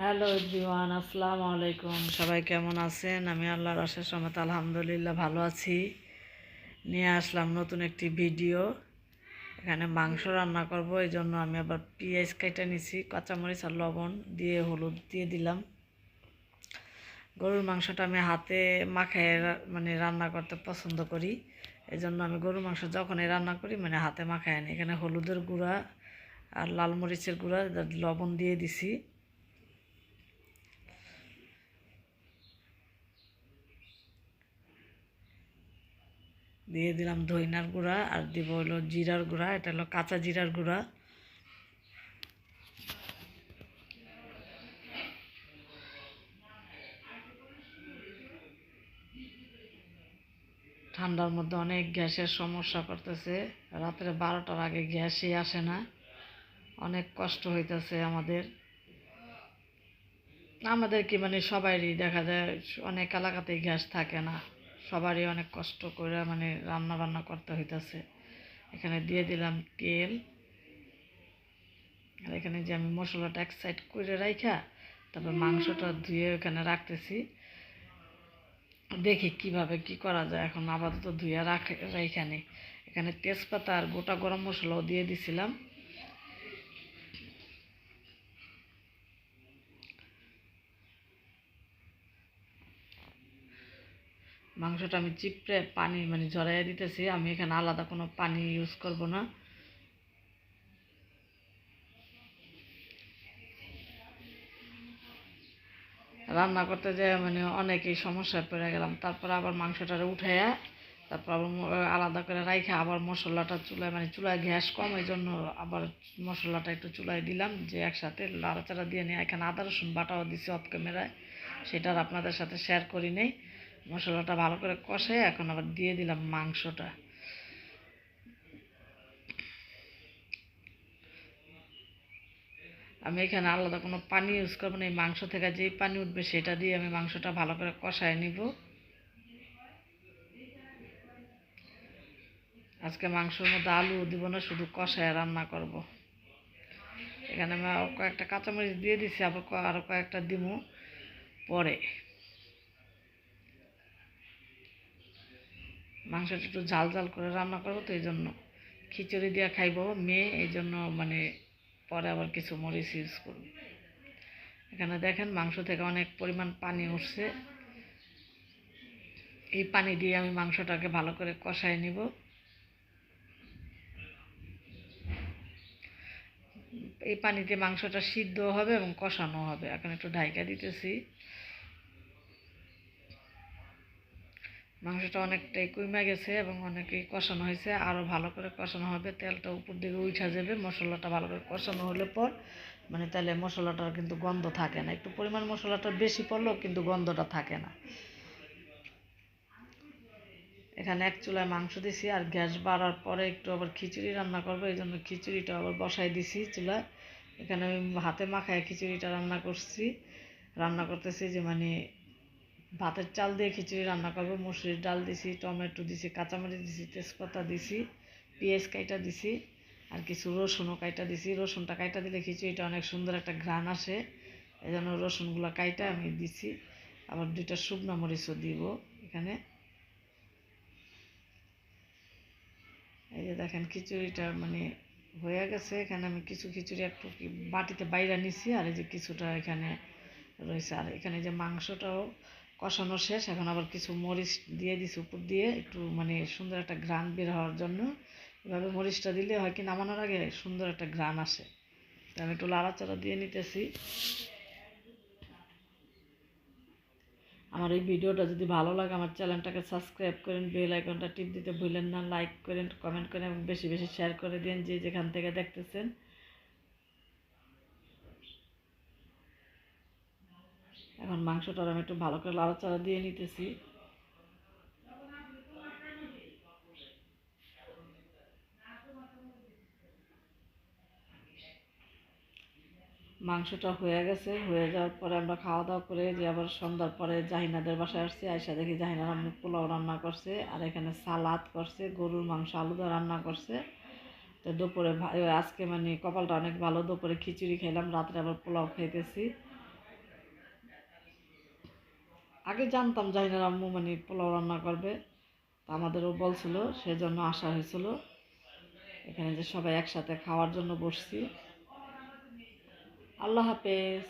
Hello everyone আসসালামু আলাইকুম। সবাই কেমন আছেন? আমি আল্লাহর আশেষ রহমত আলহামদুলিল্লাহ ভালো আছি। নিয়ে আসলাম নতুন একটি ভিডিও। এখানে মাংস রান্না করব এই জন্য আমি আবার পেঁয়াজ কেটে নিছি, কাঁচামরিচ আর লবণ দিয়ে হলুদ দিয়ে দিলাম। গরুর মাংসটা আমি হাতে মাখায় মানে রান্না করতে পছন্দ করি। এই জন্য আমি গরুর মাংস যখনই রান্না করি মানে হাতে মাখায় আনি। এখানে হলুদের গুঁড়া আর লাল মরিচের গুঁড়া লবণ দিয়ে দিছি। দিয়ে দিলাম ধইনার গুঁড়া আর দিব হলো জিরার গুঁড়া, এটা হলো কাঁচা জিরার গুঁড়া। ঠান্ডার মধ্যে অনেক গ্যাসের সমস্যা করতেছে, রাত্রে বারোটার আগে গ্যাসই আসে না, অনেক কষ্ট হইতেছে আমাদের। আমাদের কি মানে সবারই দেখা যায়, অনেক এলাকাতেই গ্যাস থাকে না। সবারই অনেক কষ্ট করে মানে রান্না বান্না করতে হইতেছে। এখানে দিয়ে দিলাম তেল। আর এখানে যে আমি মশলাটা এক সাইড করে রাইখা তারপর মাংসটা ধুয়ে ওখানে রাখতেছি। দেখি কীভাবে কি করা যায় এখন আপাতত ধুয়ে রাখে রাইখানে এখানে তেজপাতা আর গোটা গরম মশলাও দিয়ে দিছিলাম। মাংসটা আমি চিপড়ে পানি মানে ঝরাইয়া দিতেছি। আমি এখানে আলাদা কোনো পানি ইউজ করব না। রান্না করতে যেয়ে মানে অনেকেই সমস্যায় পড়ে গেলাম। তারপরে আবার মাংসটা উঠাইয়া তারপর আবার আলাদা করে রাইখে আবার মশলাটা চুলায় মানে চুলায় গ্যাস কম এই জন্য আবার মশলাটা একটু চুলায় দিলাম যে একসাথে লাড়াচাড়া দিয়ে নিয়ে এখানে আদা রসুন বাটাও দিছি অফ ক্যামেরায় সেটা আর আপনাদের সাথে শেয়ার করি নেই। মশলাটা ভালো করে কষে এখন আবার দিয়ে দিলাম মাংসটা। আমি এখানে আলাদা কোনো পানি ইউজ করব না, এই মাংস থেকে যেই পানি উঠবে সেটা দিয়ে আমি মাংসটা ভালো করে কষায় নিব। আজকে মাংসের মধ্যে আলু দিব না, শুধু কষায় রান্না করব। এখানে আমি কয়েকটা কাঁচামরিচ দিয়ে দিছি, আবার ক- আরও কয়েকটা দিব পরে। মাংসটা একটু ঝাল ঝাল করে রান্না করব তো এই জন্য খিচুড়ি দিয়ে খাইবো মেয়ে এই জন্য মানে পরে আবার কিছু মরিচ ইউজ করব। এখানে দেখেন মাংস থেকে অনেক পরিমাণ পানি উঠছে। এই পানি দিয়ে আমি মাংসটাকে ভালো করে কষায় নিব। এই পানিতে মাংসটা সিদ্ধ হবে এবং কষানো হবে। এখন একটু ঢাইকা দিতেছি। মাংসটা অনেকটাই কমে গেছে এবং অনেকেই কষানো হয়েছে। আরও ভালো করে কষানো হবে। তেলটা উপর দিকে উঠা যাবে। মশলাটা ভালো করে কষানো হলে পর মানে তাহলে মশলাটার কিন্তু গন্ধ থাকে না। একটু পরিমাণ মশলাটা বেশি পড়লেও কিন্তু গন্ধটা থাকে না। এখানে এক চুলায় মাংস দিছি আর গ্যাস বাড়ার পরে একটু আবার খিচুড়ি রান্না করব। এই জন্য খিচুড়িটা আবার বসাই দিছি চুলায়। এখানে আমি হাতে মাখায় খিচুড়িটা রান্না করছি। রান্না করতেছি যে মানে ভাতের চাল দিয়ে খিচুড়ি রান্না করব, মুসুরির ডাল দিছি, টমেটো দিছি, কাঁচামরিচ দিছি, তেজপাতা দিছি, পেঁয়াজ কাইটা দিছি, আর কিছু রসুনও কাইটা দিছি। রসুনটা কাইটা দিলে খিচুড়িটা অনেক সুন্দর একটা ঘ্রাণ আসে। এই জন্য রসুনগুলো কাইটা আমি দিছি। আবার দুইটা শুকনো মরিচও দিব এখানে। এই যে দেখেন খিচুড়িটা মানে হয়ে গেছে। এখানে আমি কিছু খিচুড়ি একটু বাটিতে বাইরে নিছি, আর এই যে কিছুটা এখানে রয়েছে। আর এখানে যে মাংসটাও কষানো শেষ, এখন আবার কিছু মরিচ দিয়ে দিছি উপর দিয়ে, একটু মানে সুন্দর একটা ঘ্রাণ বের হওয়ার জন্য। এভাবে মরিচটা দিলে হয় কি নামানোর আগে সুন্দর একটা ঘ্রাণ আসে। তো আমি একটু লাড়াচাড়া দিয়ে নিতেছি। আমার এই ভিডিওটা যদি ভালো লাগে, আমার চ্যানেলটাকে সাবস্ক্রাইব করেন, বেল আইকনটা টিপ দিতে ভুলেন না, লাইক করেন, কমেন্ট করেন এবং বেশি বেশি শেয়ার করে দিন যে যেখান থেকে দেখতেছেন এখন মাংসটা আমি একটু ভালো করে লাড়াচাড়া দিয়ে নিতেছি। মাংসটা হয়ে গেছে, হয়ে যাওয়ার পরে আমরা খাওয়া দাওয়া করে যে আবার সন্ধ্যার পরে জাহিনাদের বাসায় আসছি আয়সা দেখি জাহিনা রান্না পোলাও রান্না করছে, আর এখানে সালাদ করছে, গরুর মাংস আলুদা রান্না করছে। তো দুপুরে আজকে মানে কপালটা অনেক ভালো, দুপুরে খিচুড়ি খেলাম রাত্রে আবার পোলাও খাইতেছি। আগে জানতাম জাহিনার আম্মু মানে পোলাও রান্না করবে, তা আমাদেরও বলছিল, সেজন্য আসা হয়েছিল। এখানে যে সবাই একসাথে খাওয়ার জন্য বসছি। আল্লাহ হাফেজ।